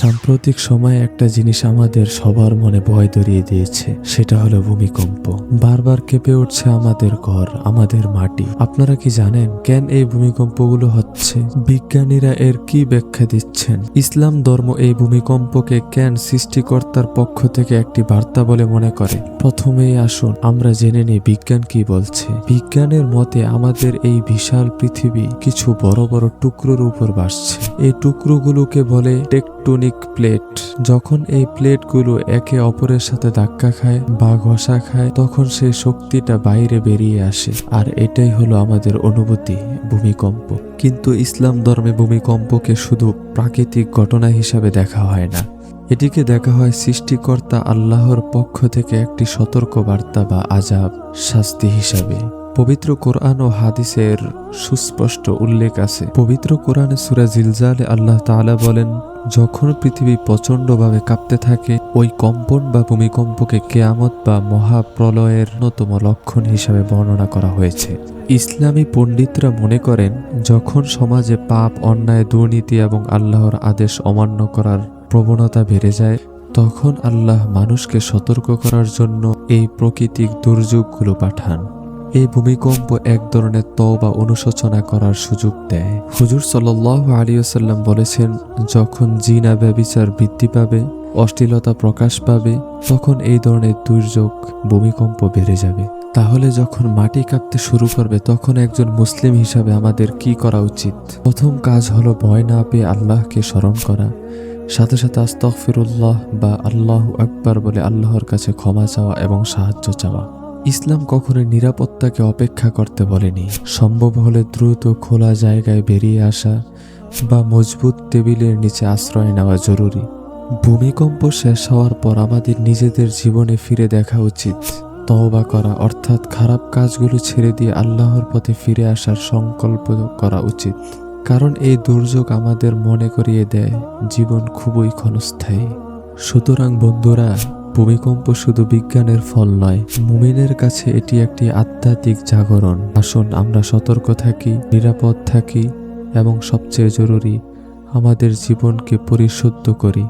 সাম্প্রতিক সময়ে একটা জিনিস আমাদের সবার মনে ভয় ধরিয়ে দিয়েছে, সেটা হলো ভূমিকম্প। বারবার কেঁপে উঠছে আমাদের ঘর, আমাদের মাটি। আপনারা কি জানেন কেন এই ভূমিকম্পগুলো হচ্ছে? বিজ্ঞানীরা এর কি ব্যাখ্যা দিচ্ছেন? ইসলাম ধর্ম এই ভূমিকম্পকে কেন সৃষ্টিকর্তার পক্ষ থেকে একটি বার্তা বলে মনে করে? প্রথমেই আসুন আমরা জেনে নিই বিজ্ঞান কি বলছে। বিজ্ঞানের মতে আমাদের এই বিশাল পৃথিবী কিছু বড় বড় টুকরোর উপর ভাসছে। এই টুকরোগুলোকে বলে টেকটনিক প্লেট। যখন এই প্লেটগুলো একে অপরের সাথে ধাক্কা খায় বা ঘষা খায়, তখন সেই শক্তিটা বাইরে বেরিয়ে আসে। আর এটাই হলো আমাদের অনুভূতি, ভূমিকম্প। কিন্তু ইসলাম ধর্মে ভূমিকম্পকে শুধু প্রাকৃতিক ঘটনা হিসাবে দেখা হয় না। এটিকে দেখা হয় সৃষ্টিকর্তা আল্লাহর পক্ষ থেকে একটি সতর্ক বার্তা বা আজাব শাস্তি হিসাবে। পবিত্র কোরআন ও হাদিসের সুস্পষ্ট উল্লেখ আছে। পবিত্র কোরআনে সুরা জিলজালে আল্লাহ তাআলা বলেন যখন পৃথিবী প্রচণ্ডভাবে কাঁপতে থাকে, ওই কম্পন বা ভূমিকম্পকে কেয়ামত বা মহাপ্রলয়ের অন্যতম লক্ষণ হিসাবে বর্ণনা করা হয়েছে। ইসলামী পণ্ডিতরা মনে করেন, যখন সমাজে পাপ, অন্যায়, দুর্নীতি এবং আল্লাহর আদেশ অমান্য করার প্রবণতা বেড়ে যায়, তখন আল্লাহ মানুষকে সতর্ক করার জন্য এই প্রাকৃতিক দুর্যোগগুলো পাঠান। এই ভূমিকম্প এক ধরনের তওবা অনুশোচনা করার সুযোগ দেয়। হুজুর সাল্লাহ আলিয়াল্লাম বলেছেন, যখন জিনা ব্যবিচার বৃদ্ধি পাবে, অশ্লীলতা প্রকাশ পাবে, তখন এই ধরনের দুর্যোগ ভূমিকম্প বেড়ে যাবে। তাহলে যখন মাটি কাঁপতে শুরু করবে, তখন একজন মুসলিম হিসাবে আমাদের কি করা উচিত? প্রথম কাজ হলো ভয় না পেয়ে আল্লাহকে স্মরণ করা। সাথে সাথে আস্তফিরুল্লাহ বা আল্লাহ আকবার বলে আল্লাহর কাছে ক্ষমা চাওয়া এবং সাহায্য চাওয়া। ইসলাম কখনো নিরাপত্তাকে অপেক্ষা করতে বলেনি। সম্ভব হলে দ্রুত খোলা জায়গায় বেরিয়ে আসা বা মজবুত টেবিলের নিচে আশ্রয় নেওয়া জরুরি। ভূমিকম্প শেষ হওয়ার পর আমাদের নিজেদের জীবনে ফিরে দেখা উচিত। তওবা করা, অর্থাৎ খারাপ কাজগুলো ছেড়ে দিয়ে আল্লাহর পথে ফিরে আসার সংকল্প করা উচিত। কারণ এই দুর্যোগ আমাদের মনে করিয়ে দেয়, জীবন খুবই ক্ষণস্থায়ী। সুতরাং বন্ধুরা ভূমিকম্প শুধু বিজ্ঞানের ফল নয়, মুমিনের কাছে এটি একটি আধ্যাত্মিক জাগরণ। আসুন আমরা সতর্ক থাকি, নিরাপদ থাকি এবং সবচেয়ে জরুরি, আমাদের জীবনকে পরিশুদ্ধ করি,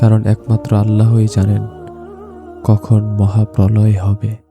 কারণ একমাত্র আল্লাহই জানেন কখন মহাপ্রলয় হবে।